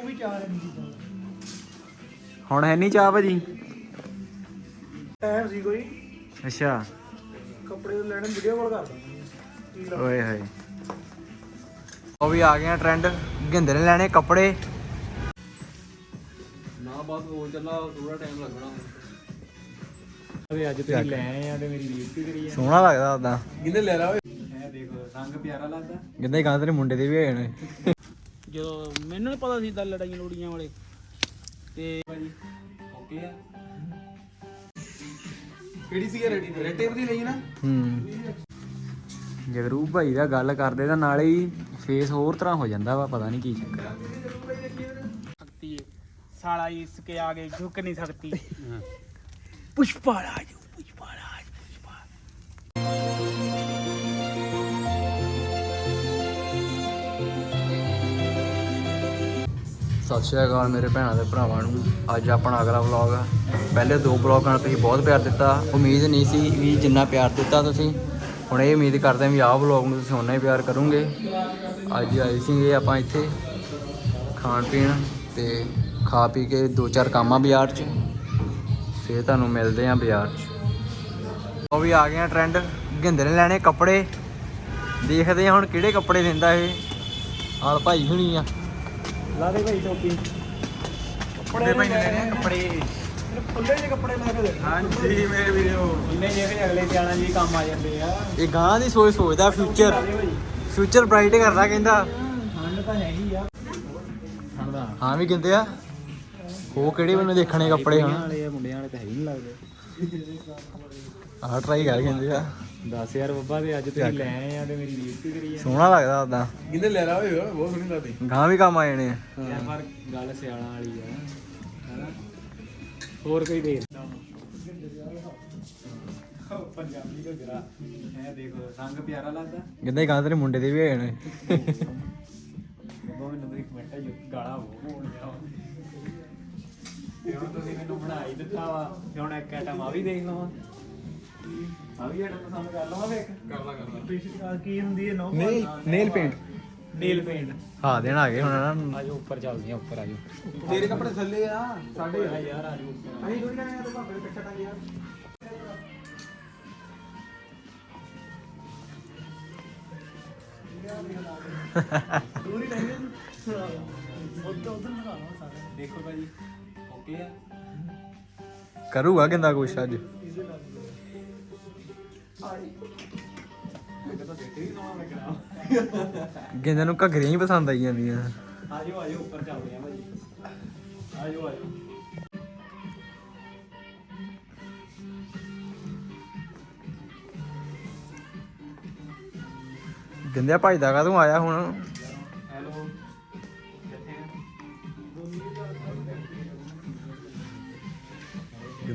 ਉਹ ਵੀ ਚਾਰ ਨਹੀਂ ਸੀ ਹੁਣ ਹੈ ਨਹੀਂ ਚਾਹ ਭਾਜੀ? ਟਾਈਮ ਸੀ ਕੋਈ। ਅੱਛਾ। ਕੱਪੜੇ ਲੈਣੇ ਵੀਡੀਓ ਕਾਲ ਕਰ ਦਾਂਗੇ ਓਏ ਹੋਏ। ਉਹ ਵੀ ਆ ਗਿਆ ਟ੍ਰੈਂਡ ਗਿੰਦੇ ਨੇ ਲੈਣੇ ਕੱਪੜੇ। ਨਾ ਬਸ ਹੋ ਚੱਲਾ ਥੋੜਾ ਟਾਈਮ ਲੱਗਣਾ। ਅਰੇ ਅੱਜ ਤੁਸੀਂ ਲੈ ਆਏ ਆ ਤੇ ਮੇਰੀ ਬੇਇੱਜ਼ਤੀ ਕਰੀ ਸੋਹਣਾ ਲੱਗਦਾ ਉਦਾਂ ਕਿੰਨੇ ਲੈ ਲਾ ਓਏ? ਹੈ ਦੇਖੋ ਰੰਗ ਪਿਆਰਾ ਲੱਗਦਾ। ਗਾਂ ਤੇਰੇ ਮੁੰਡੇ ਦੇ ਵੀ ਹੋਏ ਨੇ। ਜਦੋਂ ਮੈਨੂੰ ਨਹੀਂ ਪਤਾ ਸੀ ਤਾਂ ਲੜਾਈਆਂ ਲੋੜੀਆਂ ਵਾਲੇ। ਤੇ ਭਾਈ ਕਿਹੜੀ ਸੀ ਰੈਡੀ? ਰੈਡ ਟੇਪ ਦੀ ਲਈ ਨਾ? ਹੂੰ। ਜਗਰੂਪ ਭਾਈ ਦਾ ਗੱਲ ਕਰਦੇ ਤਾਂ ਨਾਲੇ ਹੀ ਫੇਸ ਹੋਰ ਤਰ੍ਹਾਂ ਹੋ ਜਾਂਦਾ ਵਾ ਪਤਾ ਨਹੀਂ ਕੀ ਚੱਕਰ ਆ। ਸਕਤੀ ਸਾਲਾ ਇਸ ਕੇ ਆਗੇ ਝੁਕ ਨਹੀਂ ਸਕਤੀ ਪੁਸ਼ਪਾ ਰਾਜੂ ਸਤਿ ਸ਼੍ਰੀ ਅਕਾਲ ਮੇਰੇ ਭੈਣਾਂ ਦੇ ਭਰਾਵਾਂ ਨੂੰ। ਅੱਜ ਆਪਣਾ ਅਗਲਾ ਵਲੌਗ ਆ। ਪਹਿਲੇ ਦੋ ਵਲੌਗਾਂ ਨਾਲ ਤੁਸੀਂ ਬਹੁਤ ਪਿਆਰ ਦਿੱਤਾ। ਉਮੀਦ ਨਹੀਂ ਸੀ ਵੀ ਜਿੰਨਾ ਪਿਆਰ ਦਿੱਤਾ ਤੁਸੀਂ। ਹੁਣ ਇਹ ਉਮੀਦ ਕਰਦੇ ਹਾਂ ਵੀ ਆਹ ਵਲੌਗ ਨੂੰ ਤੁਸੀਂ ਓਨਾ ਹੀ ਪਿਆਰ ਕਰੋਗੇ। ਅੱਜ ਆਏ ਸੀਗੇ ਆਪਾਂ ਇੱਥੇ ਖਾਣ ਪੀਣ ਤੇ ਖਾ ਪੀ ਕੇ ਦੋ ਚਾਰ ਕੰਮਾਂ ਬਾਜ਼ਾਰ 'ਚ। ਫੇਰ ਤੁਹਾਨੂੰ ਮਿਲਦੇ ਆਂ ਬਾਜ਼ਾਰ 'ਚ। ਉਹ ਵੀ ਆ ਗਿਆ ਟ੍ਰੈਂਡ ਗਿੰਦਰ ਨੇ ਲੈਣੇ ਕੱਪੜੇ। ਦੇਖਦੇ ਹਾਂ ਹੁਣ ਕਿਹੜੇ ਕੱਪੜੇ ਦਿੰਦਾ ਇਹ। ਆਲ ਭਾਈ ਹੁਣੀ ਆ। ਲਾ ਦੇ ਭਾਈ ਟੋਪੀ। ਕੱਪੜੇ ਭਾਈ ਨੇ ਲੈਣੇ ਕੱਪੜੇ। ਖੁੱਲੇ ਜਿਹੇ ਕੱਪੜੇ ਲੈ ਕੇ ਦੇ ਹਾਂਜੀ ਮੇਰੇ ਵੀਰੋ ਖੁੱਲੇ ਜਿਹੇ ਅਗਲੇ ਜਾਣਾ ਜੀ ਕੰਮ ਆ ਜਾਂਦੇ ਆ। ਇਹ ਗਾਂ ਦੀ ਸੋਚ ਸੋਚਦਾ ਫਿਊਚਰ ਫਿਊਚਰ ਬ੍ਰਾਈਟ ਕਰਦਾ ਕਹਿੰਦਾ। ਠੰਡ ਤਾਂ ਹੈਗੀ ਆ। ਠੰਡ ਦਾ ਹਾਂ ਵੀ ਕਹਿੰਦੇ ਆ। ਉਹ ਕਿਹੜੇ ਮੈਨੂੰ ਦੇਖਣੇ ਕੱਪੜੇ ਹੁਣ ਵਾਲੇ ਆ ਮੁੰਡਿਆਂ ਵਾਲੇ ਤਾਂ ਹੈ ਹੀ ਨਹੀਂ ਲੱਗਦੇ। ਆਹ ਟਰਾਈ ਕਰ ਕਹਿੰਦੇ ਆ। 10000 ਬੱਬਾ ਤੇ ਅੱਜ ਤੁਸੀਂ ਲੈ ਆਏ ਆ ਤੇ ਮੇਰੀ ਬੇਇੱਜ਼ਤੀ ਕਰੀ ਸੋਹਣਾ ਲੱਗਦਾ ਉਦਾਂ ਕਿੰਨੇ ਲੈ ਲਾ ਓਏ ਬਹੁਤ ਸੋਹਣੀ ਲੱਗਦੀ। ਗਾਂ ਵੀ ਕੰਮ ਆ ਜਾਣੇ ਆ। ਯਾਰ ਪਰ ਗੱਲ ਸਿਆਲਾਂ ਵਾਲੀ ਆ ਹੈਨਾ? ਹੋਰ ਕੋਈ ਦੇ ਪੰਜਾਬੀ ਦਾ ਜਰਾ ਹੈ ਦੇਖੋ ਰੰਗ ਪਿਆਰਾ ਲੱਗਦਾ ਕਹਿੰਦੇ ਗਾਂ ਤੇਰੇ ਮੁੰਡੇ ਦੇ ਵੀ ਹੋਏ ਨੇ ਬੱਬਾ ਮੈਨੂੰ ਇੱਕ ਮਿੰਟ ਯੁ ਗਾਲਾ ਹੋ ਹੋ ਗਿਆ ਤੇ ਹੁਣ ਤੁਸੀਂ ਮੈਨੂੰ ਬਣਾ ਹੀ ਦਿੱਤਾ ਵਾ ਤੇ ਹੁਣ ਇੱਕ ਆਈਟਮ ਆ ਵੀ ਦੇਖ ਲਵਾਂ। ਆ ਵੀ ਆਈਟਮ ਪਸੰਦ ਕਰ ਲਵਾਂ ਵੇਖ ਕਰ ਲਾ ਕਰ ਲਾ। ਕੀ ਹੁੰਦੀ ਹੈ? No nail nail paint nail paint ਹਾਂ ਦੇਣ ਆ ਗਏ ਹੁਣ ਨਾ। ਆਜੋ ਉੱਪਰ ਚੱਲਦੇ ਆ ਉੱਪਰ ਆਜੋ। ਤੇਰੇ ਕੱਪੜੇ ਥੱਲੇ ਆ ਸਾਡੇ ਯਾਰ ਆਜੋ ਅਸੀਂ ਥੋੜੀ ਲੈਣੇ ਆ ਤੇ ਭਾਪੇ ਦੇ ਪਿੱਛੇ ਟੰਗ ਯਾਰ। ਦੂਰੀ ਲੈਣੇ ਉੱਧਰ ਉੱਧਰ ਲਗਾ ਲਓ ਸਾਰੇ। ਦੇਖੋ ਭਾਜੀ। ਆ ਕਰੂਗਾ ਕਹਿੰਦਾ ਕੁਛ ਅੱਜ। ਕਹਿੰਦੇ ਨੂੰ ਘੱਗਰੀਆਂ ਹੀ ਪਸੰਦ ਆਈ ਜਾਂਦੀਆਂ ਆਜੋ ਆਜੋ ਉੱਪਰ ਚੱਲਦੇ ਆ ਭਾਜੀ ਆਜੋ ਆਜੋ। ਕਹਿੰਦੇ ਆ ਭਾਈ ਦਾ ਕਾ ਤੂੰ ਆਇਆ ਹੁਣ?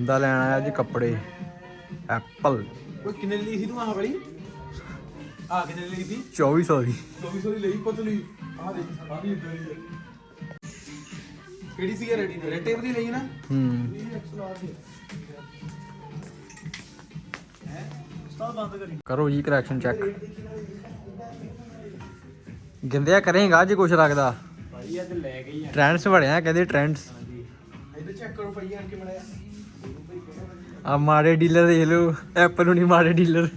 ਜਿੰਦਾ ਲੈਣ ਆਇਆ ਅੱਜ ਕੱਪੜੇ। ਐਪਲ ਓਏ ਕਿੰਨੇ ਲਈ ਸੀ ਤੂੰ ਆਹ ਵਾਲੀ? ਆ ਕਿੰਨੇ ਲਈ ਸੀ? 2400 ਦੀ। 2400 ਦੀ ਲਈ ਪਤਲੀ। ਆ ਦੇਖ ਆ ਵੀ ਇਦਾਂ ਦੀ ਹੈ ਕਿਹੜੀ ਸੀ ਰੈਡੀ? ਰੈਡ ਟੇਪ ਦੀ ਲਈ ਨਾ? ਹੂੰ। ਉਸਤਾਦ ਬੰਦ ਕਰੀ ਕਰੋ ਜੀ ਕਰੈਕਸ਼ਨ ਚੈੱਕ ਗਿੰਦਿਆ ਕਰੇਗਾ ਅੱਜ ਕੁਛ ਲੱਗਦਾ। ਭਾਈ ਅੱਜ ਲੈ ਗਈ ਆ ਟ੍ਰੈਂਡਸ ਬੜਿਆ ਕਹਿੰਦੇ ਟ੍ਰੈਂਡਸ ਇਹਦੇ ਚੈੱਕ ਕਰੋ ਭਾਈ ਆਣ ਕੇ ਮੜਿਆ ਆ ਮਾੜੇ ਡੀਲਰ ਦੇਖ ਲਓ ਐਪਲ ਨੂੰ ਨਹੀਂ ਮਾੜੇ ਡੀਲਰ।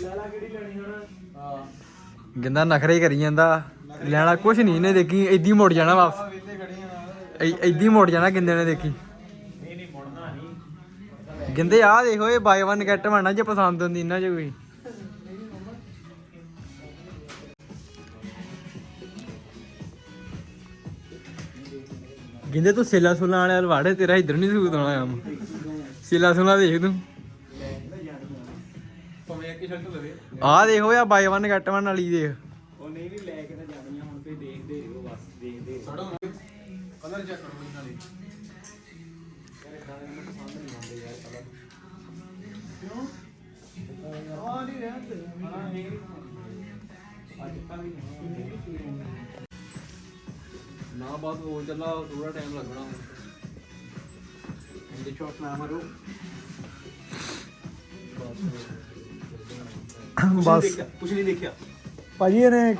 ਲਾਲਾ ਕਿਹੜੀ ਲੈਣੀ ਹੁਣ? ਹਾਂ। ਗਿੰਦਾ ਨਖਰੇ ਹੀ ਕਰੀ ਜਾਂਦਾ। ਲੈਣਾ ਕੁਛ ਨਹੀਂ ਇਹਨੇ ਦੇਖੀ ਏਦੀ ਮੁੜ ਜਾਣਾ ਵਾਪਸ। ਆ। ਏਦੀ ਮੁੜ ਜਾਣਾ ਗਿੰਦੇ ਨੇ ਦੇਖੀ। ਨਹੀਂ ਨਹੀਂ ਮੁੜਨਾ ਨਹੀਂ। ਗਿੰਦੇ ਆਹ ਦੇਖੋ ਇਹ ਬਾਈ 1 ਗੈਟ ਵਨ ਜੇ ਪਸੰਦ ਹੁੰਦੀ ਇਹਨਾਂ ਚ ਕੋਈ। ਗਿੰਦੇ ਤੂੰ ਸੇਲਾ ਸੁਲਾ ਵਾਲੇ ਵਾੜੇ ਤੇਰਾ ਇਧਰ ਨਹੀਂ ਸੂਤ ਆਉਣਾ ਕੰਮ। ਸੇਲਾ ਸੁਲਾ ਦੇਖ ਤੂੰ। ਭਾਵੇਂ ਇੱਕ ਸ਼ਰਟ ਲਵੇ। ਆਹ ਦੇਖੋ ਆ ਬਾਈ 1 ਗੈਟ ਵਨ ਵਾਲੀ ਦੇਖ। ਉਹ ਨਹੀਂ ਨਹੀਂ ਲੈ ਕੇ ਤਾਂ ਜਾਣੀ ਆ ਹੁਣ ਤੁਸੀਂ ਦੇਖਦੇ ਰਹੋ ਬਸ ਦੇਖਦੇ ਛੜੋ ਕਲਰ ਚੈੱਕ ਕਰੋ ਇਹਨਾਂ ਦੇ। ਆ ਨਹੀਂ ਰਹਿੰਦੇ ਹਾਂ ਇਹ ਅੱਜ ਕੱਲ ਵੀ ਨਾ ਬਸ ਹੋ ਚੱਲਾ ਥੋੜਾ ਟਾਈਮ ਲੱਗਣਾ। ਇਹਦੇ ਸ਼ਾਟ ਨਾ ਮਾਰੋ ਬਸ। ਕੁਝ ਨਹੀਂ ਦੇਖਿਆ। ਭਾਜੀ ਇਹਨੇ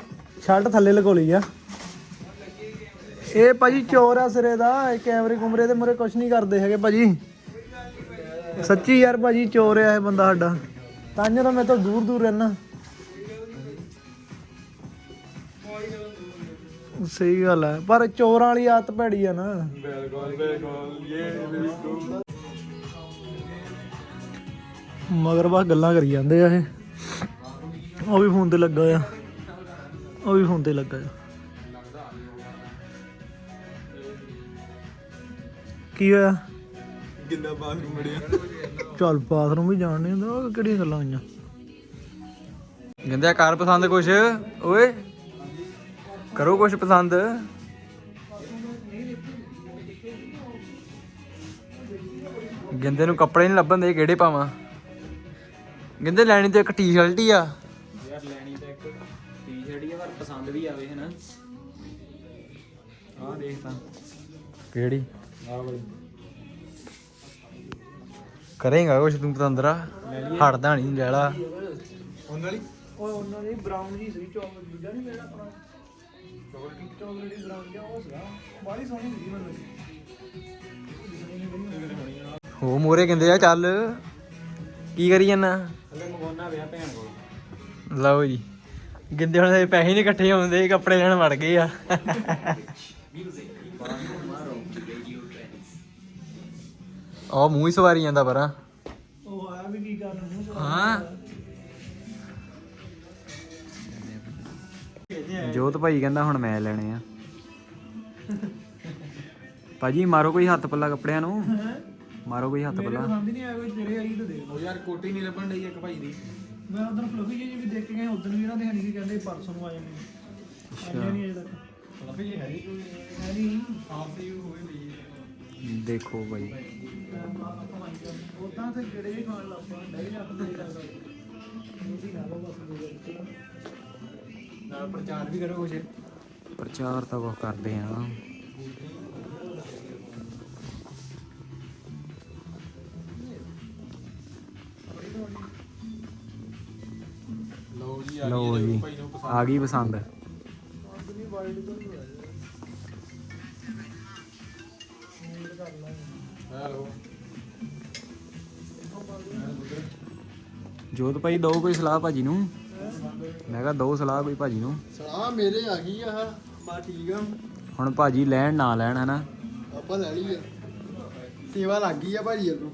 ਸ਼ਰਟ ਥੱਲੇ ਲਗੋ ਲਈ ਆ। ਇਹ ਭਾਜੀ ਚੋਰ ਆ ਸਿਰੇ ਦਾ ਇਹ ਕੈਮਰੇ ਕੁਮਰੇ ਦੇ ਮੂਰੇ ਕੁਝ ਨਹੀਂ ਕਰਦੇ ਹੈਗੇ ਭਾਜੀ। ਸੱਚੀ ਯਾਰ ਭਾਜੀ ਚੋਰ ਆ ਇਹ ਬੰਦਾ ਸਾਡਾ। ਤਾਂ ਮੈਂ ਤਾਂ ਦੂਰ ਦੂਰ ਰਹਿਣਾ ਸਹੀ ਗੱਲ ਹੈ ਪਰ ਚੋਰਾਂ ਵਾਲੀ ਆਦਤ ਭੈੜੀ ਆ ਨਾ। ਮਗਰ ਬਸ ਗੱਲਾਂ ਕਰੀ ਜਾਂਦੇ ਆ ਇਹ। ਉਹ ਵੀ ਫੋਨ ਤੇ ਲੱਗਾ ਆ। ਉਹ ਵੀ ਫੋਨ ਤੇ ਲੱਗਾ ਆ। ਕੀ ਹੋਇਆ? ਕਿੰਨਾ ਬਾਥਰੂਮ ਮੜਿਆ ਚੱਲ ਬਾਥਰੂਮ ਵੀ ਜਾਣ ਨਹੀਂ ਹੁੰਦਾ ਉਹ ਕਿਹੜੀਆਂ ਗੱਲਾਂ ਆਈਆਂ ਕਹਿੰਦੇ ਆ ਕਰ ਪਸੰਦ ਕੁਛ। ਓਏ। ਕਰੋ ਕੁਛ ਪਸੰਦ। ਗਿੰਦੇ ਨੂੰ ਕੱਪੜੇ ਨਹੀਂ ਲੱਭਣ ਦੇ ਕਿਹੜੇ ਪਾਵਾਂ? ਗਿੰਦੇ ਲੈਣੀ ਤੇ ਇੱਕ ਟੀ-ਸ਼ਰਟ ਹੀ ਆ। ਯਾਰ ਲੈਣੀ ਤਾਂ ਇੱਕ ਟੀ-ਸ਼ਰਟ ਹੀ ਆ ਪਰ ਪਸੰਦ ਵੀ ਆਵੇ ਹਨਾ। ਆਹ ਦੇਖ ਤਾਂ। ਕਿਹੜੀ? ਆਹ ਵਾਲੀ। ਕਰੇਗਾ ਕੁਛ ਤੂੰ ਪਤੰਦਰਾ ਹਟਦਾ ਨਹੀਂ ਲੈਲਾ ਉਹਨਾਂ ਵਾਲੀ? ਓਏ ਉਹਨਾਂ ਦੀ ਬ੍ਰਾਊਨ ਜੀ ਸੀ ਚੌਕਲੇਟ ਦੂਜਾ ਨਹੀਂ ਮੇਰਾ ਆਪਣਾ? ਚੌਕਲੇਟ ਚੌਕਲੇਟ ਬ੍ਰਾਊਨ ਜਿਹਾ ਉਹ ਸੀਗਾ। ਬਾਹਲੀ ਸੋਹਣੀ ਸੀ ਮੈਨੂੰ। ਹੋ ਮੋਰੇ ਕਹਿੰਦੇ ਆ ਚੱਲ। ਕੀ ਕਰੀ ਜਾਂਦਾ ਹਲੇ ਮਗੋਨਾ ਵਿਆਹ ਭੈਣ ਕੋਲ। ਲਓ ਜੀ। ਗਿੰਦੇ ਹੁਣ ਦੇ ਪੈਸੇ ਨਹੀਂ ਇਕੱਠੇ ਹੁੰਦੇ ਕੱਪੜੇ ਲੈਣ ਵੜ ਗਏ ਆ। ਉਹ ਮੂੰਹ ਹੀ ਸਵਾਰੀ ਜਾਂਦਾ ਪਰਾਂ। ਉਹ ਆਇਆ ਵੀ ਕੀ ਕਰਨ ਨੂੰ? ਹਾਂ। ਜੋਤ ਭਾਈ ਕਹਿੰਦਾ ਹੁਣ ਮੈਂ ਲੈਣੇ ਆ। ਭਾਜੀ ਮਾਰੋ ਕੋਈ ਹੱਥ ਪੱਲਾ ਕੱਪੜਿਆਂ ਨੂੰ। ਮਾਰੋ ਕੋਈ ਹੱਥ ਪੱਲਾ। ਪਸੰਦ ਹੀ ਨਹੀਂ ਆਇਆ ਕੋਈ ਤੇਰੇ ਆਈ ਤਾਂ ਦੇਖ ਉਹ ਯਾਰ ਕੋਟੀ ਨਹੀਂ ਲੱਭਣ ਡਈ ਇੱਕ ਭਾਈ ਦੀ। ਮੈਂ ਉਦੋਂ ਫਲਫੀ ਜੀ ਵੀ ਦੇਖ ਕੇ ਗਏ ਉਦੋਂ ਵੀ ਇਹਨਾਂ ਦੇ ਹਣੀ ਸੀ ਕਹਿੰਦੇ ਪਰਸੋਂ ਨੂੰ ਆ ਜਾਣੇ ਆਏ ਨਹੀਂ ਅਜੇ ਤੱਕ। ਫਲਫੀ ਹੈ ਨਹੀਂ ਕੋਈ ਹੈ ਨਹੀਂ ਹਾਫ ਯੂ ਹੋਵੇ ਵੀ ਦੇਖੋ ਭਾਈ। ਉਦਾਂ ਤੇ ਜਿਹੜੇ ਵੀ ਖਾਣ ਲੱਗ ਪਾ ਡਾਈ ਰੱਖ ਦੇ ਲੱਗਦਾ ਉਹਦੀ ਗੱਲ ਬਸ ਦੇ ਨਾਲ ਪ੍ਰਚਾਰ ਵੀ ਕਰੋ ਕੁਛ। ਪ੍ਰਚਾਰ ਤਾਂ ਬਹੁਤ ਕਰਦੇ ਆ। ਲਓ ਜੀ ਲਓ ਜੀ ਆ ਗਈ ਪਸੰਦ। ਹੈਲੋ। ਜੋਤ ਭਾਈ ਦੋ ਕੋਈ ਸਲਾਹ ਭਾਜੀ ਨੂੰ? ਮੈਂ ਕਿਹਾ ਦੋ ਸਲਾਹ ਕੋਈ ਭਾਜੀ ਨੂੰ। ਸਲਾਹ ਮੇਰੇ ਆ ਗਈ ਆ ਬਾ ਠੀਕ ਆ। ਹੁਣ ਭਾਜੀ ਲੈਣ ਨਾ ਲੈਣ ਹਨਾ? ਆਪਾਂ ਲੈ ਲਈ ਆ ਸੇਵਾ ਲੱਗ ਗਈ ਆ ਭਾਜੀ ਨੂੰ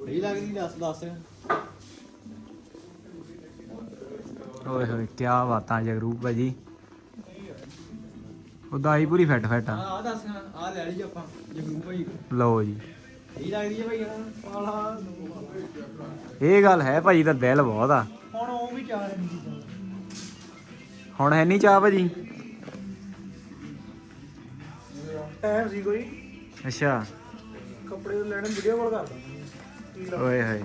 ਬੜੀ ਲੱਗਦੀ ਦੱਸ ਦੱਸ। ਓਏ ਹੋਏ ਕੀ ਬਾਤਾਂ ਜਗਰੂਪ ਭਾਜੀ। ਉਹਦਾ ਹੀ ਪੂਰੀ ਫਿੱਟ ਫਿੱਟ ਆ। ਆ ਦੱਸ ਆ ਲੈ ਲਈ ਆਪਾਂ ਜਗਰੂ ਭਾਈ ਲਓ ਜੀ। ਇਹ ਲੱਗਦੀ ਆ ਭਾਈ ਪਾਲਾ। ਇਹ ਗੱਲ ਹੈ ਭਾਜੀ ਦਾ ਦਿਲ ਬਹੁਤ ਆ। ਉਹ ਵੀ ਚਾਹ ਹੁਣ ਹੈ ਨਹੀਂ ਚਾਹ ਭਾਜੀ? ਟਾਈਮ ਸੀ ਕੋਈ। ਅੱਛਾ। ਕੱਪੜੇ ਲੈਣੇ ਵੀਡੀਓ ਕਾਲ ਕਰਦਾ। ਓਏ ਹੋਏ।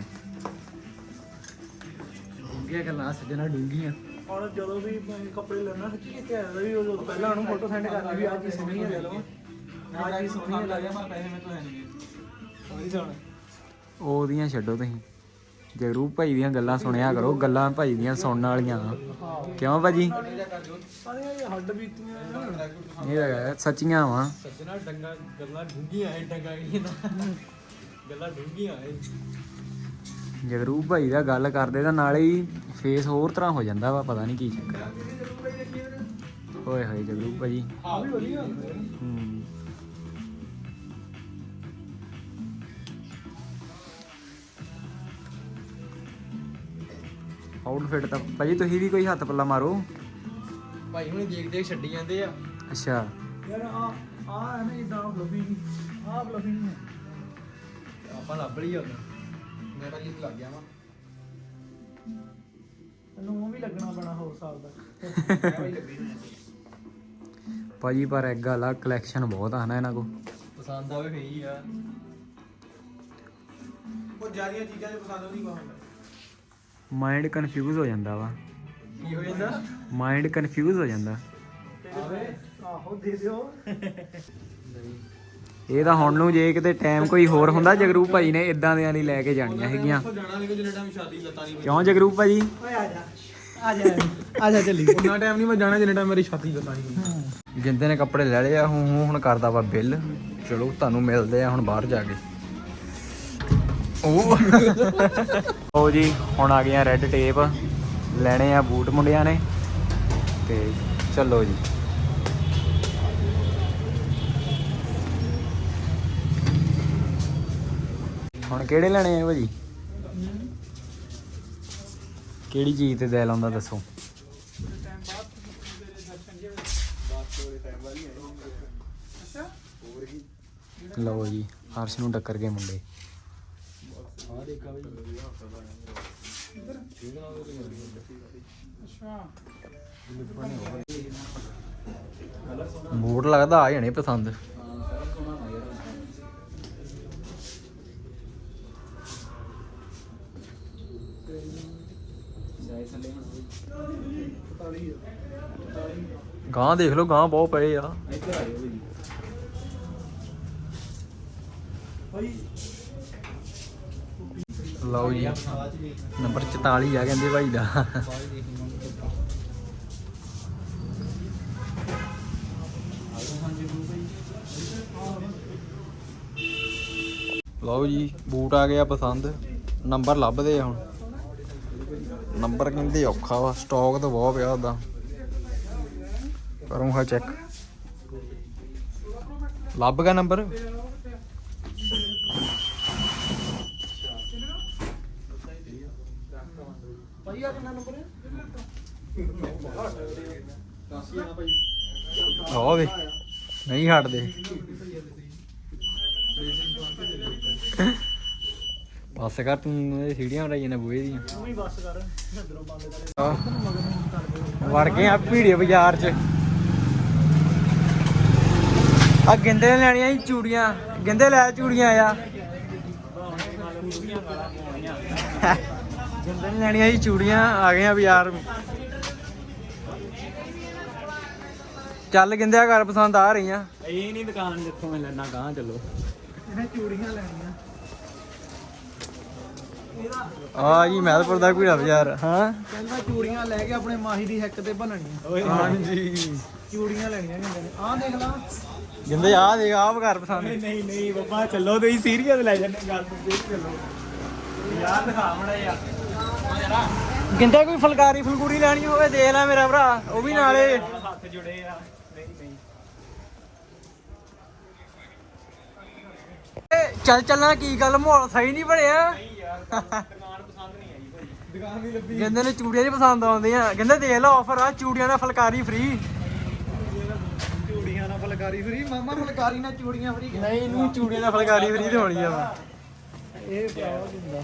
ਡੂੰਗੀਆਂ ਗੱਲਾਂ ਸੱਜਣਾ ਡੂੰਗੀਆਂ ਹੁਣ ਜਦੋਂ ਵੀ ਮੈਂ ਕੱਪੜੇ ਲੈਣਾ ਸੱਚੀ ਕਿੱਥੇ ਆਇਆ ਵੀ ਉਦੋਂ ਪਹਿਲਾਂ ਉਹਨੂੰ ਫੋਟੋ ਸੈਂਡ ਕਰਨੀ ਵੀ ਆਹ ਚੀਜ਼ ਸੋਹਣੀ ਹੈ ਲੈ ਲਵਾਂ ਆਹ ਚੀਜ਼ ਸੋਹਣੀ ਹੈ ਲੈ ਲੱਗਿਆ ਪਰ ਪੈਸੇ ਮੇਰੇ ਤੋਂ ਹੈ ਨਹੀਂ ਉਹਦੀ ਸੁਣ ਉਹਦੀਆਂ ਛੱਡੋ ਤੁਸੀਂ। ਜਗਰੂਪ ਭਾਈ ਦੀਆਂ ਗੱਲਾਂ ਸੁਣਿਆ ਕਰੋ, ਗੱਲਾਂ ਭਾਈ ਦੀਆਂ ਸੁਣਨ ਵਾਲੀਆਂ। ਕਿਉਂ ਭਾਜੀ? ਹੱਡ ਬੀਤੀਆਂ ਇਹ ਤਾਂ ਸੱਚੀਆਂ ਵਾ। ਸੱਜਣਾ ਡੰਗਾ ਗੱਲਾਂ ਡੂੰਗੀਆਂ ਐ ਡੰਗਾ ਗੱਲਾਂ ਡੂੰਗੀਆਂ ਐ ਜਗਰੂਪ ਭਾਈ ਦਾ ਗੱਲ ਕਰਦੇ ਤਾਂ ਨਾਲੇ ਹੀ ਫੇਸ ਹੋਰ ਤਰ੍ਹਾਂ ਹੋ ਜਾਂਦਾ ਵਾ, ਪਤਾ ਨਹੀਂ ਕੀ ਚੱਕਰ ਹੋਏ ਹੋਏ ਜਗਰੂ ਭਾਜੀ। ਹੂੰ। ਆਊਟਫਿਟ ਤਾਂ ਭਾਜੀ ਤੁਸੀਂ ਵੀ ਕੋਈ ਹੱਥ ਪੱਲਾ ਮਾਰੋ। ਭਾਈ ਹੁਣੇ ਦੇਖ ਦੇਖ ਛੱਡੀ ਜਾਂਦੇ ਆ। ਅੱਛਾ। ਯਾਰ ਆ ਆ ਨਾ ਇਦਾਂ ਫਲਫੀ ਆ ਫਲਫੀ ਨਹੀਂ ਹੈ। ਆਪਾਂ ਲੱਭ ਲਈ ਉਹਨੂੰ। ਮੈਂ ਭਾਜੀ ਲੱਗ ਗਿਆ ਵਾ। ਤੈਨੂੰ ਉਹ ਵੀ ਲੱਗਣਾ ਪੈਣਾ ਹੋਰ ਸਾਲ ਦਾ। ਭਾਜੀ ਪਰ ਇੱਕ ਗੱਲ ਆ ਕਲੈਕਸ਼ਨ ਬਹੁਤ ਆ ਨਾ ਇਹਨਾਂ ਕੋ ਪਸੰਦ ਆਵੇ ਫੇਰ ਹੀ ਆ। ਉਹ ਜਿਆਦੀਆਂ ਚੀਜ਼ਾਂ ਦੇ ਪਸੰਦ ਉਹਦੀ ਕਹਾਂਗਾ ਮਾਈਂਡ ਕਨਫਿਊਜ਼ ਹੋ ਜਾਂਦਾ ਵਾ। ਕੀ ਹੋ ਜਾਂਦਾ? ਮਾਈਂਡ ਕਨਫਿਊਜ਼ ਹੋ ਜਾਂਦਾ। ਆਵੇ ਆਹੋ ਦੇ ਦਿਓ। ਇਹ ਤਾਂ ਹੁਣ ਨੂੰ ਜੇ ਕਿਤੇ ਟਾਈਮ ਕੋਈ ਹੋਰ ਹੁੰਦਾ ਜਗਰੂਪ ਭਾਈ ਨੇ ਇਦਾਂ ਦਿਆਂ ਲਈ ਲੈ ਕੇ ਜਾਣੀਆਂ ਹੈਗੀਆਂ। ਉੱਥੋਂ ਜਾਣਾ ਨਹੀਂ ਕਿ ਜਿਹੜਾ ਟਾਈਮ ਸ਼ਾਦੀ ਲੱਤਾਂ ਨਹੀਂ ਕਿਉਂ ਜਗਰੂਪ ਭਾਜੀ ਓਏ ਆ ਜਾ ਆ ਜਾ ਆ ਜਾ ਚੱਲੀ। ਉਨਾ ਟਾਈਮ ਨਹੀਂ ਮੈਂ ਜਾਣਾ ਜਿੰਨਾ ਟਾਈਮ ਮੇਰੀ ਛਾਤੀ ਦਾ ਨਹੀਂ ਜਿੰਦੇ ਨੇ ਕੱਪੜੇ ਲੈ ਲਏ ਆ ਹੁਣ ਕਰਦਾ ਵਾ ਬਿੱਲ। ਚਲੋ ਤੁਹਾਨੂੰ ਮਿਲਦੇ ਆ ਹੁਣ ਬਾਹਰ ਜਾ ਕੇ। ਉਹ। ਉਹ ਜੀ, ਹੁਣ ਆ ਗਈਆਂ ਰੈੱਡ ਟੇਪ ਲੈਣੇ ਆ ਬੂਟ ਮੁੰਡਿਆਂ ਨੇ। ਤੇ ਚੱਲੋ ਜੀ। ਹੁਣ ਕਿਹੜੇ ਲੈਣੇ ਆ ਭਾਜੀ? ਕਿਹੜੀ ਚੀਜ਼ ਤੇ ਦਿਲ ਲਾਉਂਦਾ ਦੱਸੋ? ਲਓ ਜੀ, ਹਰਸ਼ ਨੂੰ ਟੱਕਰ ਗਏ ਮੁੰਡੇ। ਬੂਟ ਲੱਗਦਾ ਆ ਜਾਣੇ ਪਸੰਦ। ਗਾਂ ਦੇਖ ਲਓ ਗਾਂ ਬਹੁਤ ਪਏ ਆ। ਲਓ ਜੀ। ਨੰਬਰ 44 ਆ ਕਹਿੰਦੇ ਭਾਈ ਦਾ। ਲਓ ਜੀ, ਬੂਟ ਆ ਗਿਆ ਪਸੰਦ। ਨੰਬਰ ਲੱਭਦੇ ਆ ਹੁਣ। ਨੰਬਰ ਕਹਿੰਦੇ ਔਖਾ ਵਾ ਸਟਾਕ ਤਾਂ ਬਹੁਤ ਪਿਆ ਉਹਦਾ ਕਰੂੰਗਾ ਚੈੱਕ ਲੱਭ ਗਿਆ ਨੰਬਰ? ਆਹ ਦੇ ਨਹੀਂ ਹਟਦੇ। ਬਸ ਕਰ, ਤੂੰ ਇਹ ਸੀੜੀਆਂ ਬਣਾਈਆਂ ਨੇ ਬੂਏ ਦੀਆਂ। ਤੂੰ ਵੀ ਬੱਸ ਕਰ ਇਧਰੋਂ ਬੰਦ ਕਰ ਵੜ ਗਏ ਆ ਭੀੜੇ ਬਾਜ਼ਾਰ 'ਚ। ਆ ਗਿੰਦੇ ਲੈਣੀਆਂ ਸੀ ਚੂੜੀਆਂ, ਗਿੰਦੇ ਲੈ ਚੂੜੀਆਂ ਆ। ਗਿੰਦੇ ਲੈਣੀਆਂ ਸੀ ਚੂੜੀਆਂ, ਆ ਗਏ ਆ ਬਾਜ਼ਾਰ ਚੱਲ ਗਿੰਦਿਆ ਘਰ ਪਸੰਦ ਆ ਰਹੀਆਂ। ਇਹ ਨਹੀਂ ਦੁਕਾਨ ਜਿੱਥੋਂ ਮੈਂ ਲੈਣਾ ਗਾਂ ਚੱਲੋ। ਇਹਨੇ ਚੂੜੀਆਂ ਲੈਣੀਆਂ। ਆ ਜੀ ਮਹਿਲਪੁਰ ਦਾ ਭੀੜਾ ਬਾਜ਼ਾਰ ਹਾਂ। ਕਹਿੰਦਾ ਚੂੜੀਆਂ ਲੈ ਕੇ ਆਪਣੇ ਮਾਹੀ ਦੀ ਹਿੱਕ ਤੇ ਬਣਨੀਆਂ। ਓਏ ਹਾਂਜੀ। ਚੂੜੀਆਂ ਲੈਣੀਆਂ ਕਹਿੰਦੇ ਨੇ। ਆਹ ਦੇਖ ਲਾ। ਗਿੰਦੇ ਆ ਦੇਖ ਆ ਘਰ ਪਸੰਦ। ਨਹੀਂ ਨਹੀਂ ਬੱਬਾ ਚੱਲੋ ਤੁਸੀਂ ਸੀਰੀਅਸ ਲੈ ਜੰਨੇ ਗੱਲ ਦੇਖ ਚੱਲੋ ਯਾਰ ਦਿਖਾ ਮੜਾ ਯਾਰ ਗਿੰਦੇ ਕੋਈ ਫੁਲਕਾਰੀ ਫੁਲਕੂਰੀ ਲੈਣੀ ਹੋਵੇ ਦੇਖ ਲੈ ਮੇਰਾ ਭਰਾ ਉਹ ਵੀ ਨਾਲੇ। ਹੱਥ ਜੁੜੇ ਆ ਨਹੀਂ ਨਹੀਂ ਏ, ਚੱਲ ਚੱਲਣਾ ਕੀ ਗੱਲ ਮਾਹੌਲ ਸਹੀ ਨਹੀਂ ਬਣਿਆ। ਦੁਕਾਨ ਪਸੰਦ ਨਹੀਂ ਆਈ ਭਾਈ। ਦੁਕਾਨ ਵੀ ਲੱਭੀ। ਕਹਿੰਦੇ ਨੇ ਚੂੜੀਆਂ ਨਹੀਂ ਪਸੰਦ ਆਉਂਦੀਆਂ। ਕਹਿੰਦੇ ਦੇਖ ਲਓ ਆਫਰ ਆ ਚੂੜੀਆਂ ਨਾਲ ਫੁਲਕਾਰੀ ਫ੍ਰੀ ਚੂੜੀਆਂ ਨਾਲ ਫੁਲਕਾਰੀ ਫਰੀ ਮਾਮਾ ਫੁਲਕਾਰੀ ਨਾਲ ਚੂੜੀਆਂ ਫਰੀ ਨਹੀਂ ਇਹਨੂੰ ਚੂੜੀਆਂ ਨਾਲ ਫੁਲਕਾਰੀ ਫ੍ਰੀ ਤੇ ਹੋਣੀ ਆ। ਵਾ ਇਹ ਭਰਾ ਦਿੰਦਾ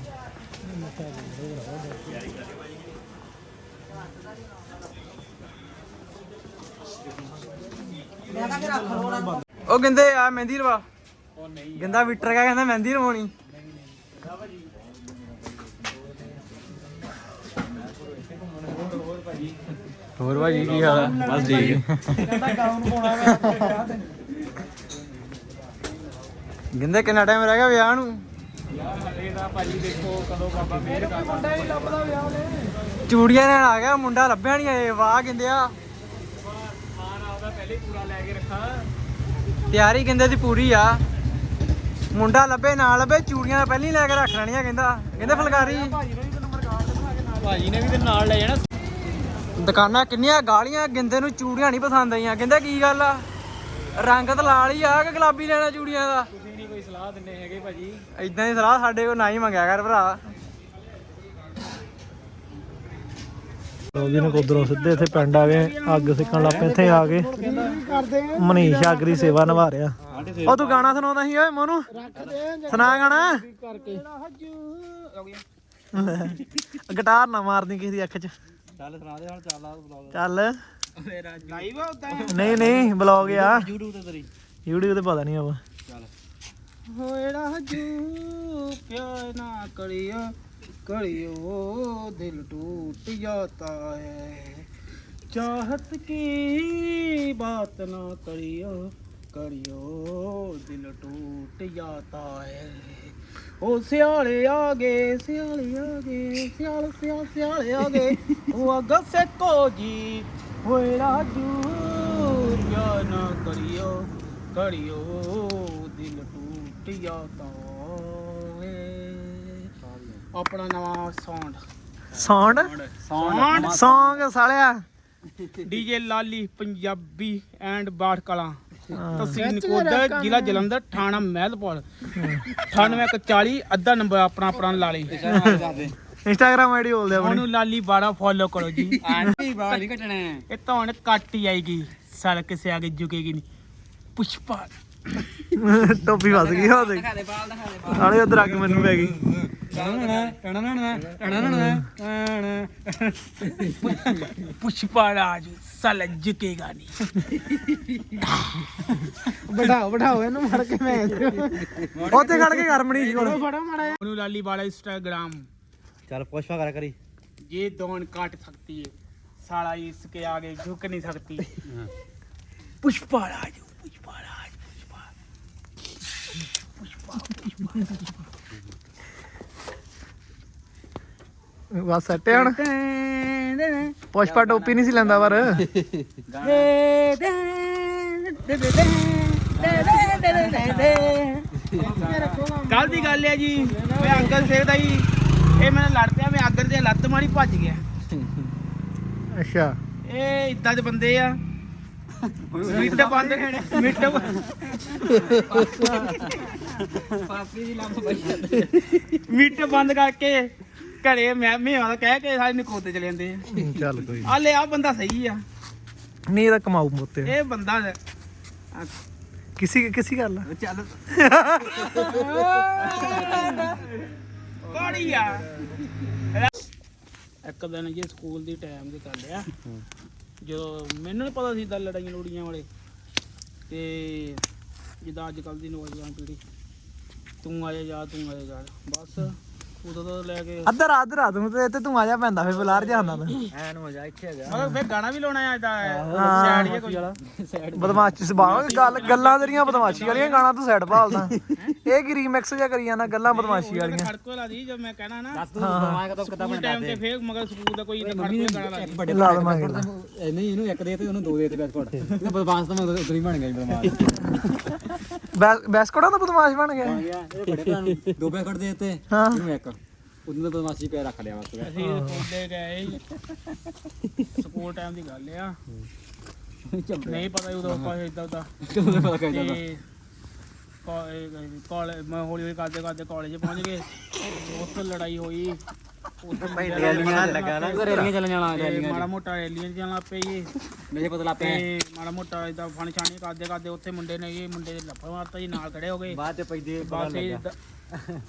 ਉਹ ਕਹਿੰਦੇ ਆ ਮਹਿੰਦੀ ਲਵਾ। ਉਹ ਨਹੀਂ ਕਹਿੰਦਾ ਵਿਟਰ ਕਾ ਕਹਿੰਦਾ ਮਹਿੰਦੀ ਲਵਾਉਣੀ। ਹੋਰ ਭਾਜੀ ਕੀ ਹਾਲ ਬਸ ਠੀਕ। ਕਹਿੰਦਾ ਪਾਉਣਾ ਮੈਂ ਕਹਿੰਦੇ ਕਿੰਨਾ ਟਾਈਮ ਰਹਿ ਗਿਆ ਵਿਆਹ ਨੂੰ? ਯਾਰ ਹਲੇ ਦਾ ਭਾਜੀ ਦੇਖੋ ਕਦੋਂ ਬਾਬਾ ਮਿਹਰ ਕਰਦਾ। ਮੁੰਡਾ ਹੀ ਲੱਭਦਾ ਵਿਆਹ ਲੈ ਚੂੜੀਆਂ ਲੈਣ ਆ ਗਿਆ ਮੁੰਡਾ ਲੱਭਿਆ ਨਹੀਂ ਆਏ ਵਾਹ ਕਹਿੰਦੇ ਆ ਮਾਨ ਆਪਦਾ ਪਹਿਲੇ ਪੂਰਾ ਲੈ ਕੇ ਰੱਖਾ। ਤਿਆਰੀ ਕਹਿੰਦੇ ਦੀ ਪੂਰੀ ਆ। ਮੁੰਡਾ ਲੱਭੇ ਨਾ ਲੱਭੇ ਚੂੜੀਆਂ ਤਾਂ ਪਹਿਲਾਂ ਹੀ ਲੈ ਕੇ ਰੱਖ ਲੈਣੀਆਂ ਕਹਿੰਦਾ। ਕਹਿੰਦੇ ਫੁਲਕਾਰੀ। ਭਾਜੀ ਨੇ ਵੀ ਤੇ ਨਾਲ ਲੈ ਜਾਣਾ। ਦੁਕਾਨਾਂ ਕਿੰਨੀਆਂ ਗਾਲੀਆਂ ਗਿੰਦੇ ਨੂੰ ਚੂੜੀਆਂ ਨਹੀਂ ਪਸੰਦ ਆਈਆਂ। ਕਹਿੰਦਾ ਕੀ ਗੱਲ ਆ? ਰੰਗ ਤਾਂ ਲਾਲ ਹੀ ਆ ਕਿ ਗੁਲਾਬੀ ਲੈਣਾ ਚੂੜੀਆਂ ਦਾ? ਤੁਸੀਂ ਨਹੀਂ ਕੋਈ ਸਲਾਹ ਦਿੰਦੇ ਹੈਗੇ ਭਾਜੀ। ਇਦਾਂ ਦੀ ਸਲਾਹ ਸਾਡੇ ਕੋਲ ਨਾ ਹੀ ਮੰਗਿਆ ਕਰ ਭਰਾ। ਲੋ ਜੀ ਨਕੋਦਰੋਂ ਸਿੱਧੇ ਇੱਥੇ ਪਿੰਡ ਆ ਗਏ। ਅੱਗ ਸਿੱਕਣ ਲੱਗ ਪਏ ਇੱਥੇ ਆ ਗਏ ਮਨੀਸ਼ ਆਗਰੀ ਸੇਵਾ ਨਿਭਾ ਰਿਹਾ। ਉਹ ਤੂੰ ਗਾਣਾ ਸੁਣਾਉਂਦਾ ਸੀ, ਓਏ ਮੋਨੂੰ? ਸੁਣਾ ਗਾਣਾ। ਕਰਕੇ ਗਿਟਾਰ ਨਾ ਮਾਰਦੀ ਕਿਸੇ ਦੀ ਅੱਖ 'ਚ। ਚੱਲ। ਸੁਣਾ ਦੇ ਹੁਣ ਚੱਲ ਚੱਲ ਲਾਈਵ ਆ ਉਦਾਂ ਨਹੀਂ ਨਹੀਂ, ਬਲੌਗ ਆ। YouTube ਤੇ ਤੇਰੀ YouTube ਤੇ ਪਤਾ ਨਹੀਂ ਆਵਾ ਚੱਲ ਹੋਇੜਾ ਹਜੂ ਪਿਆਰ ਨਾ ਕਰਿਓ ਕਰਿਓ ਦਿਲ ਟੂਟ ਜਾਤਾ ਹੈ ਚਾਹਤ ਕੀ ਬਾਤ ਨਾ ਕਰਿਓ। ਕਰਿਓ ਦਿਲ ਟੂਟ ਜਾਤਾ ਹੈ ਉਹ ਸਿਆਲੇ ਆ ਗਏ ਸਿਆਲੇ ਆ ਗਏ ਸਿਆਲ ਸਿਆਲ ਸਿਆਲੇ ਆ ਗਏ। ਉਹ ਅਗਸੇ ਕੋ ਜੀ ਹੋਏ ਰਾਜੂ ਯਾ ਨਾ ਕਰਿਓ ਕਰਿਓ ਦਿਲ ਟੂਟ ਜਾਤਾ ਆਪਣਾ ਨਵਾਂ ਸਾਊਂਡ ਸਾਊਂਡ ਸਾਊਂਡ ਸੌਂਗ ਸਾਲਿਆ। DJ Lali Punjabi and Bath Kalan. ਤਹਿਸੀਲ ਨਕੋਦਰ ਜ਼ਿਲ੍ਹਾ ਜਲੰਧਰ ਥਾਣਾ ਮਹਿਲਪੁਰ। 9840 ਅੱਧਾ ਨੰਬਰ ਆਪਣਾ ਆਪਣਾ ਲਾ ਲਈ। ਇੰਸਟਾਗ੍ਰਾਮ ਆਈਡੀ ਬੋਲਦੇ ਆਪਣੀ। ਉਹਨੂੰ ਲਾਲੀ ਬਾੜਾ ਫੋਲੋ ਕਰੋ ਜੀ। ਆਂਟੀ ਬਾੜ ਨਹੀਂ ਕੱਟਣਾ ਇਹ ਤਾਂ ਹੁਣ ਕੱਟ ਹੀ ਆਏਗੀ। ਸੜਕ ਸੇ ਆਗੇ ਝੁਕੇਗੀ ਨਹੀਂ। ਪੁਸ਼ਪਾ। ਟੋਪੀ ਫਸ ਗਈ ਉਹ ਦੇਖ। ਨਾਲੇ ਉਧਰ ਅੱਗ ਮੈਨੂੰ ਪੈ ਗਈ। ਪੁਸ਼ਪਾ ਰਾਜ। ਸਾਲਾ ਝੁਕੇਗਾ ਨਹੀਂ ਬਿਠਾਓ ਬਿਠਾਓ ਇਹਨੂੰ ਮੜ ਕੇ ਮੈਂ ਉੱਥੇ ਖੜ ਕੇ ਕਰ ਮਣੀ ਕੋਲ ਉਹਨੂੰ ਲਾਲੀ ਬਾੜਾ ਇੰਸਟਾਗ੍ਰਾਮ ਚੱਲ ਪੁਸ਼ਪਾ ਕਰ ਕਰੀ ये दौन काट सकती है साला इसके आगे झुक नहीं सकती पुष्पा राज पुष्पा राज पुष्पा ਬਸ ਸੱਟੇ ਹਣ ਪੁਸ਼ਪਾ ਟੋਪੀ ਨਹੀਂ ਸੀ ਲੈਂਦਾ ਪਰ ਕੱਲ ਦੀ ਗੱਲ ਹੈ ਜੀ ਮੈਂ ਅੰਕਲ ਸਿੰਘ ਦਾ ਜੀ ਇਹ ਮੈਨੂੰ ਲੜ ਪਿਆ ਮੈਂ ਆਗਰ ਦੇ ਲੱਤ ਮਾਰੀ ਭੱਜ ਗਿਆ ਅੱਛਾ ਇਹ ਇਦਾਂ ਦੇ ਬੰਦੇ ਆ ਮਿੱਟ ਬੰਦ ਮਿੱਟ ਮਿੱਟ ਬੰਦ ਕਰਕੇ ਘਰੇ ਮੈਂ ਮੇਵਾ ਦਾ ਕਹਿ ਕੇ ਸਾਰੇ ਨਿਕੋਤੇ ਚਲੇ ਜਾਂਦੇ ਆ। ਚੱਲ ਕੋਈ ਆ ਲੈ ਆ ਬੰਦਾ ਸਹੀ ਆ। ਨਹੀਂ ਇਹਦਾ ਕਮਾਊ ਮੋਤੇ ਇਹ ਬੰਦਾ ਕਿਸੇ ਕਿਸੇ ਗੱਲ ਆ? ਚੱਲ। ਕੋੜੀ ਆ। ਇੱਕ ਦਿਨ ਜੇ ਸਕੂਲ ਦੀ ਟਾਈਮ ਦੀ ਗੱਲ ਆ। ਜਦੋਂ ਮੈਨੂੰ ਨੀ ਪਤਾ ਸੀ ਤਾਂ ਲੜਾਈਆਂ ਲੜੀਆਂ ਵਾਲੇ। ਤੇ ਜਿੱਦਾਂ ਅੱਜ ਕੱਲ ਦੀ ਨੌਜਵਾਨ ਪੀੜ੍ਹੀ। ਤੂੰ ਆਇਆ ਜਾ ਤੂੰ ਆਇਆ ਜਾ। ਬਸ ਉਦੋਂ ਤੋਂ ਲੈ ਕੇ ਅੱਧਾ ਰਾਤ ਰਾਤ ਨੂੰ ਤੇ ਇੱਥੇ ਤੂੰ ਆ ਜਾ ਪੈਂਦਾ ਫੇ ਬਲਾਰ ਜਾਂਦਾ ਤੂੰ। ਐਨ ਹੋ ਜਾ ਇੱਥੇ ਹੈਗਾ ਮਗਰ ਫੇਰ ਗਾਣਾ ਵੀ ਲਾਉਣਾ ਆ ਤਾਂ ਸੈਡ ਜੇ ਕੋਈ ਬਦਮਾਸ਼ੀ ਸੁਭਾਅ ਗੱਲ ਗੱਲਾਂ ਤੇਰੀਆਂ ਬਦਮਾਸ਼ੀ ਵਾਲੀਆਂ ਗਾਣਾ ਤੂੰ ਸਾਈਡ ਭਾਲਦਾ। ਇਹ ਕੀ ਰੀਮਿਕਸ ਜਿਹਾ ਕਰੀ ਜਾਂਦਾ ਗੱਲਾਂ ਬਦਮਾਸ਼ੀ ਵਾਲੀਆਂ। ਖੜਕੋ ਲਾ ਦੀ ਜਦ ਮੈਂ ਕਹਿਣਾ ਨਾ। ਮਾਂ ਕਦੋਂ ਕਿਤਾ ਸਕੂਲ ਟਾਈਮ ਤੇ ਫੇਰ ਮਗਰ ਸਕੂਲ ਦਾ ਕੋਈ ਤਾਂ ਖੜਕੋ ਗਾਣਾ ਲਾ ਦੀ। ਲਾ ਦਵਾਂਗੇ। ਨਹੀਂ ਇਹਨੂੰ ਇੱਕ ਦੇ ਤੇ ਉਹਨੂੰ ਦੋ ਦੇ ਤੇ ਬਿਸਕੁਟ ਬਦਮਾਸ਼ ਤਾਂ ਮੈਂ ਉਧਰ ਹੀ ਬਣ ਗਿਆ ਬਦਮਾਸ਼। ਬੈਸਕੋੜਾ ਦਾ ਬਦਮਾਸ਼ ਬਣ ਗਿਆ ਇਹ ਬੜੇ ਭਰਾ ਨੂੰ ਦੋ ਬਿਸਕੁਟ ਦੇ ਤੇ ਹਾਂ। ਇਹਨੂੰ ਇੱਕ ਉਹਨੂੰ ਤਾਂ ਬਦਮਾਸ਼ੀ ਪੈ ਰੱਖ ਲਿਆ ਬਸ। ਅਸੀਂ ਸਕੂਲੇ ਗਏ ਸੀ। ਸਕੂਲ ਟਾਈਮ ਦੀ ਗੱਲ ਆ। ਨਹੀਂ ਪਤਾ ਉਦੋਂ ਆਪਾਂ ਇਦਾਂ ਦਾ। ਕਿਉਂ ਪਤਾ ਕਰ ਜਾਂਦਾ ਤੇ ਕਾਲਜ ਮੈਂ ਹੌਲੀ ਹੌਲੀ ਕਰਦੇ ਕਰਦੇ ਕਾਲਜ ਪਹੁੰਚ ਗਏ। ਉੱਥੇ ਲੜਾਈ ਹੋਈ। ਉੱਥੇ ਰੈਲੀਆਂ ਲੱਗਾ ਨਾ। ਰੈਲੀਆਂ ਚੱਲਣ ਜਾਣਾ ਤੇ ਰੈਲੀਆਂ ਮਾੜਾ ਮੋਟਾ ਰੈਲੀਆਂ 'ਚ ਜਾਣ ਲੱਗ ਪਏ ਜੀ ਮੇਰੇ ਪਤਾ ਲੱਗ ਪਿਆ ਤੇ ਮਾੜਾ ਮੋਟਾ ਇਦਾਂ ਫਣ ਛਾਣੀ ਕਰਦੇ ਕਰਦੇ ਉੱਥੇ ਮੁੰਡੇ ਨੇ ਇਹ ਮੁੰਡੇ ਦੇ ਲੱਫੜ ਮਾਰਤਾ ਜੀ ਨਾਲ ਖੜੇ ਹੋ ਗਏ। ਬਾਅਦ ਚ ਪੈਦੇ ਬਸ ਇਹ ਏਦਾਂ-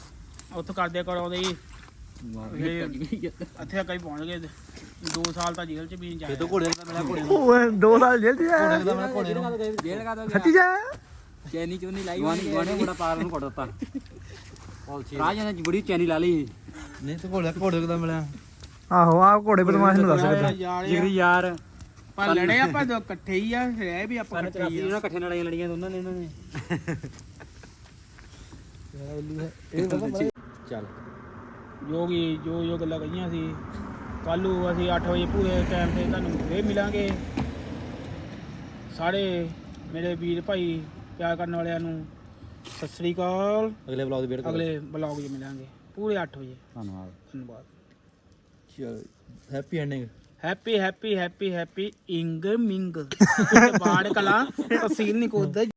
ਉੱਥੇ ਕਰਦੇ ਕਰਾਉਂਦੇ ਜੀ ਇਹ ਇੱਥੇ ਕਈ ਪਹੁੰਚ ਗਏ 2 ਸਾਲ ਤਾਂ ਜੇਲ੍ਹ 'ਚ ਵੀ ਨਹੀਂ ਜਾਏ ਘੋੜੇ ਦਾ ਮਿਲਿਆ ਘੋੜੇ ਉਹ ਦੋ ਸਾਲ ਜੇਲ੍ਹ ਚ ਆਇਆ ਦਾ ਮਿਲਿਆ ਘੋੜੇ ਨੂੰ। ਜੇਲ੍ਹ ਕਾ ਦੋ ਸੱਚੀ ਜਾ ਚੈਨੀ ਚੋਨੀ ਲਾਈ ਗਵਾਨੀ ਗਵਾਨੀ ਬੜਾ ਪਾਰ ਨੂੰ ਘੋੜ ਦਿੱਤਾ। ਰਾਜ ਨੇ ਬੜੀ ਚੈਨੀ ਲਾ ਲਈ। ਨਹੀਂ ਤੇ ਘੋੜੇ ਘੋੜੇ ਦਾ ਮਿਲਿਆ? ਆਹੋ ਆਹ ਘੋੜੇ ਬਦਮਾਸ਼ ਨੂੰ ਦੱਸ ਕਿੱਦਾਂ? ਯਾਰ ਜਿਗਰੀ ਯਾਰ। ਪਰ ਲੜੇ ਆਪਾਂ ਦੋ ਇਕੱਠੇ ਹੀ ਆ ਰਹਿ ਵੀ ਆਪਾਂ ਇਕੱਠੇ ਹੀ ਆ। ਇਹਨਾਂ ਇਕੱਠੇ ਲੜਾਈਆਂ ਲੜੀਆਂ ਦੋਨਾਂ ਨੇ ਇਹਨਾਂ ਨੇ। ਚੱਲ। ਜੋ ਜੋ ਜੋ ਗੱਲਾਂ ਕਹੀਆਂ ਸੀ ਕੱਲ ਨੂੰ ਅਸੀਂ 8 ਵਜੇ ਪੂਰੇ ਟਾਈਮ ਤੇ ਤੁਹਾਨੂੰ ਫੇਰ ਮਿਲਾਂਗੇ। ਸਾਰੇ ਮੇਰੇ ਵੀਰ ਭਾਈ ਪਿਆਰ ਕਰਨ ਵਾਲਿਆਂ ਨੂੰ ਸਤਿ ਸ੍ਰੀ ਅਕਾਲ। ਅਗਲੇ ਵਲੌਗ ਦੇ ਵੇਟ ਅਗਲੇ ਬਲੌਗ 'ਚ ਮਿਲਾਂਗੇ। ਪੂਰੇ 8 ਵਜੇ। ਧੰਨਵਾਦ। ਧੰਨਵਾਦ। ਚਲੋ happy ending happy happy happy happy ਇੰਗ ਮਿੰਗ ਬਾੜ ਕਲਾ ਤਹਿਸੀਲ ਨਿਕੋਦਰ